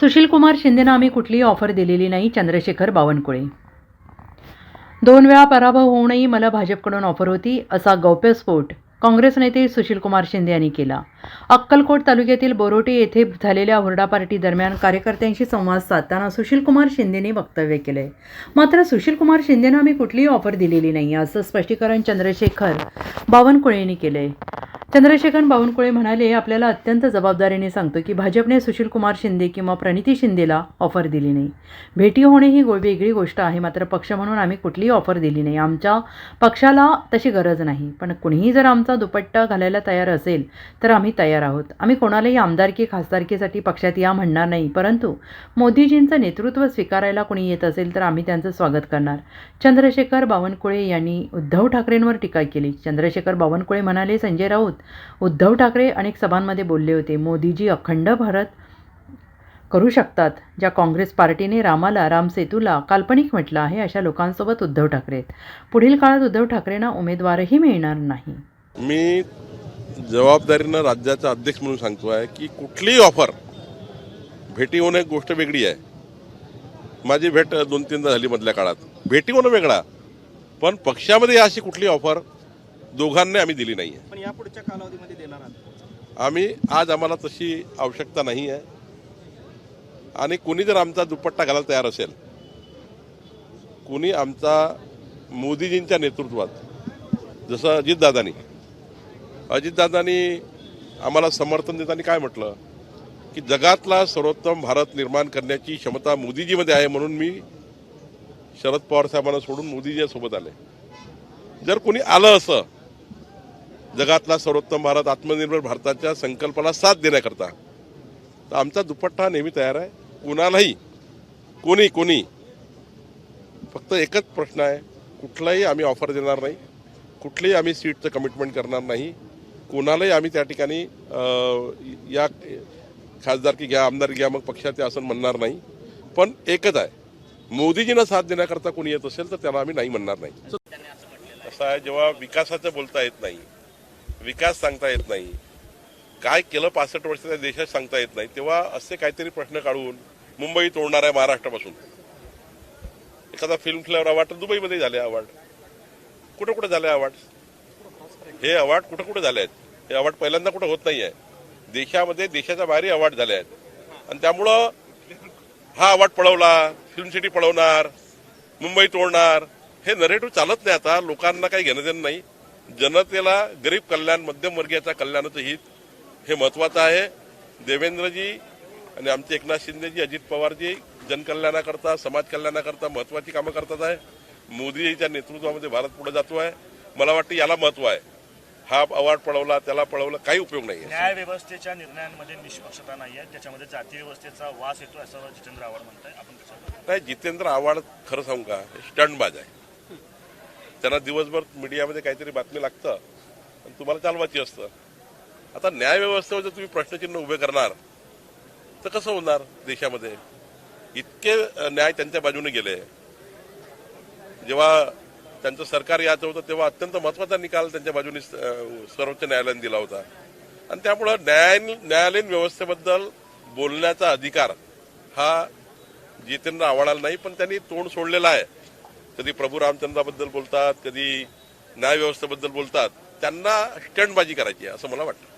सुशीलकुमार शिंदेनं आम्ही कुठलीही ऑफर दिलेली नाही चंद्रशेखर बावनकुळे. दोन वेळा पराभव होऊनही मला भाजपकडून ऑफर होती असा गौप्यस्फोट काँग्रेस नेते सुशीलकुमार शिंदे यांनी केला. अक्कलकोट तालुक्यातील बोरोटे येथे झालेल्या हुरडा पार्टी दरम्यान कार्यकर्त्यांशी संवाद साधताना सुशीलकुमार शिंदेने वक्तव्य केलंय मात्र सुशीलकुमार शिंदेनं आम्ही कुठलीही ऑफर दिलेली नाही असं स्पष्टीकरण चंद्रशेखर बावनकुळे यांनी आहे चंद्रशेखर बावनकुळे म्हणाले आपल्याला अत्यंत जबाबदारीने सांगतो की भाजपने सुशीलकुमार शिंदे किंवा प्रणिती शिंदेला ऑफर दिली नाही. भेटी होणे ही वेगळी गोष्ट आहे मात्र पक्ष म्हणून आम्ही कुठलीही ऑफर दिली नाही. आमच्या पक्षाला तशी गरज नाही. पण कुणीही जर आमचा दुपट्टा घालायला तयार असेल तर आम्ही तयार आहोत. आम्ही कोणालाही आमदारकी खासदारकीसाठी पक्षात या म्हणणार नाही. परंतु मोदीजींचं नेतृत्व स्वीकारायला कोणी येत असेल तर आम्ही त्यांचं स्वागत करणार. चंद्रशेखर बावनकुळे यांनी उद्धव ठाकरेंवर टीका केली. चंद्रशेखर बावनकुळे म्हणाले संजय राऊत उद्धव ठाकरे अनेक सभांमध्ये बोलले होते. मोदीजी अखंड भारत करू शकतात. ज्या काँग्रेस पार्टीने रामाला रामसेतूला काल्पनिक म्हटलं आहे अशा लोकांसोबत उद्धव ठाकरे आहेत. पुढील काळात उद्धव ठाकरेंना उमेदवारही मिळणार नाही. मी जबाबदारीनं राज्याचा अध्यक्ष म्हणून सांगतो आहे की कुठलीही ऑफर भेटी होणं एक गोष्ट वेगळी आहे. माझी भेट दोन तीनदा झाली मधल्या काळात. भेटी होणं वेगळा. पण पक्षामध्ये अशी कुठली ऑफर दोघांनी आम्ही दिली नाही आहे पण या पुढच्या कालावधीमध्ये देणार आहात. आम्ही आज आम्हाला तशी आवश्यकता नाही आहे आणि कुणी जर आमचा दुपट्टा घालायला तयार असेल कुणी आमचा मोदीजींच्या नेतृत्वात जसं अजितदादांनी. अजितदादांनी आम्हाला समर्थन देताना काय म्हटलं? की जगातला सर्वोत्तम भारत निर्माण करण्याची क्षमता मोदीजीमध्ये आहे म्हणून मी शरद पवार साहेबांना सोडून मोदीजीसोबत आले. जर कोणी आलं असं जगातला सर्वोत्तम भारत आत्मनिर्भर भारताच्या संकल्पाला साथ देण्याकरता. तर आमचा दुपट्टा नेहमी तयार आहे. कुणालाही कोणी कोणी फक्त एकच प्रश्न आहे. कुठलाही आम्ही ऑफर देणार नाही. कुठलीही आम्ही सीटचं कमिटमेंट करणार नाही. कोणालाही आम्ही त्या ठिकाणी या खासदारकी घ्या आमदार घ्या मग पक्षाचे असं म्हणणार नाही. पण एकच आहे. मोदीजींना साथ देण्याकरता कोणी येत असेल तर त्याला आम्ही नाही म्हणणार नाही. असं आहे जेव्हा विकासाचं बोलता येत नाही विकास सांगता येत नाही. काय केलं पासष्ट वर्षाच्या देशात सांगता येत नाही. तेव्हा असे काहीतरी प्रश्न काढून मुंबई तोडणार आहे महाराष्ट्रापासून. एखादा फिल्म फेअर अवॉर्ड तर दुबईमध्ये झाले अवॉर्ड कुठं कुठं झाले अवॉर्ड हे अवॉर्ड कुठं कुठं झाले आहेत? हे अवॉर्ड पहिल्यांदा कुठं होत नाही आहे देशामध्ये देशाच्या बाहेरही अवॉर्ड झाले आहेत. आणि त्यामुळं हा अवॉर्ड पळवला फिल्म सिटी पळवणार मुंबई तोडणार हे नरेटिव्ह चालत नाही आता. लोकांना काही घेणं देणं नाही. जनतेला गरीब कल्याण मध्यमवर्गीयाच्या कल्याणाचं हित हे महत्वाचं आहे. देवेंद्रजी आणि आमचे एकनाथ शिंदेजी अजित पवारजी जनकल्याणाकरता समाज कल्याणाकरता महत्वाची कामं करतात आहे. मोदीजीच्या नेतृत्वामध्ये भारत पुढे जातो आहे. मला वाटतं याला महत्त्व आहे. हा अवॉर्ड पळवला त्याला पळवलं काही उपयोग नाही आहे. न्याय व्यवस्थेच्या निर्णयांमध्ये निष्पक्षता नाही आहे. त्याच्यामध्ये जातीय व्यवस्थेचा वास येतो असं जितेंद्र आव्हाड म्हणताय आपण नाही जितेंद्र आव्हाड खरं सांगू का? स्टंटबाज आहे. त्यांना दिवसभर मीडियामध्ये काहीतरी बातमी लागतं आणि तुम्हाला चालवायची असतं. आता न्याय व्यवस्थेवर जर तुम्ही प्रश्नचिन्ह उभे करणार तर कसं होणार देशामध्ये? इतके न्याय त्यांच्या बाजूने गेले. जेव्हा त्यांचं सरकार याचं होतं तेव्हा अत्यंत महत्त्वाचा निकाल त्यांच्या बाजूने सर्वोच्च न्यायालयाने दिला होता. आणि त्यामुळं न्याय न्यायालयीन व्यवस्थेबद्दल बोलण्याचा अधिकार हा जितेंद्र आव्हाडाला नाही पण त्यांनी तोंड सोडलेला आहे. कधी प्रभू रामचंद्राबद्दल बोलतात कधी न्यायव्यवस्थेबद्दल बोलतात त्यांना स्टंटबाजी करायची आहे असं मला वाटतं.